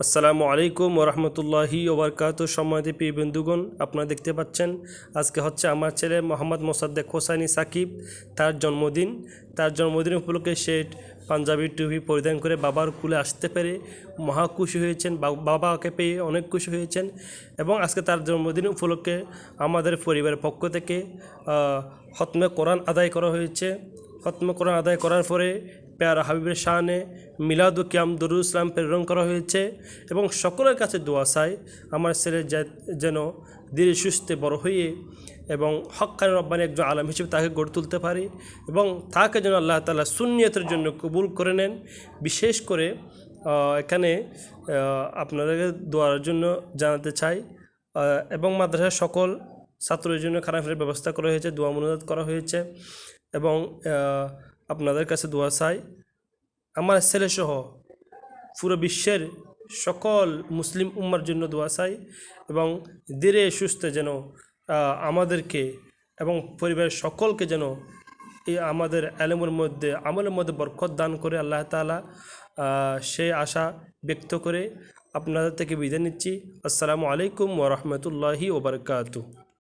আসসালামু আলাইকুম ওরহমতুল্লাহি ওবরকাত সম্মানিত প্রিয় বন্ধুগণ আপনারা দেখতে পাচ্ছেন আজকে হচ্ছে আমার ছেলে মোহাম্মদ মোসাদ্দেক হোসাইনি সাকিব তার জন্মদিন। তার জন্মদিন উপলক্ষে সে পাঞ্জাবি টুপি পরিধান করে বাবার কুলে আসতে পেরে মহা খুশি হয়েছেন বাবাকে পেয়ে অনেক খুশি হয়েছেন এবং আজকে তার জন্মদিন উপলক্ষে আমাদের পরিবারের পক্ষ থেকে আহ, খতমে কোরআন আদায় করা হয়েছে। খতমে কোরআন আদায় করার পরে পেয়ারা হাবিবের শাহানে মিলাদ ও কিয়াম দরুল ইসলাম প্রেরণ করা হয়েছে এবং সকলের কাছে দোয়া চাই আমার ছেলে যেন ধীরে সুস্থে বড় হয়ে এবং হকানি রব্বানি একজন আলম হিসেবে তাকে গড়ে তুলতে পারি এবং তাকে যেন আল্লাহ তালা সুন্নিয়তের জন্য কবুল করে নেন। বিশেষ করে এখানে আপনাদেরকে দোয়ার জন্য জানাতে চাই এবং মাদ্রাসার সকল ছাত্রের জন্য খানাফের ব্যবস্থা করা হয়েছে, দোয়া মনোজাত করা হয়েছে এবং আপনাদের কাছে দোয়া চাই। আমার ছেলেসহ পুরো বিশ্বের সকল মুসলিম উম্মার জন্য দোয়া চাই এবং ধীরে সুস্থে যেন আমাদেরকে এবং পরিবারের সকলকে যেন এই আমাদের আলেমের মধ্যে, আমলের মধ্যে বরকত দান করে আল্লাহ তালা সেই আশা ব্যক্ত করে আপনাদের থেকে বিদায় নিচ্ছি। আসসালামু আলাইকুম ওরহমতুল্লাহি ওবরকাতু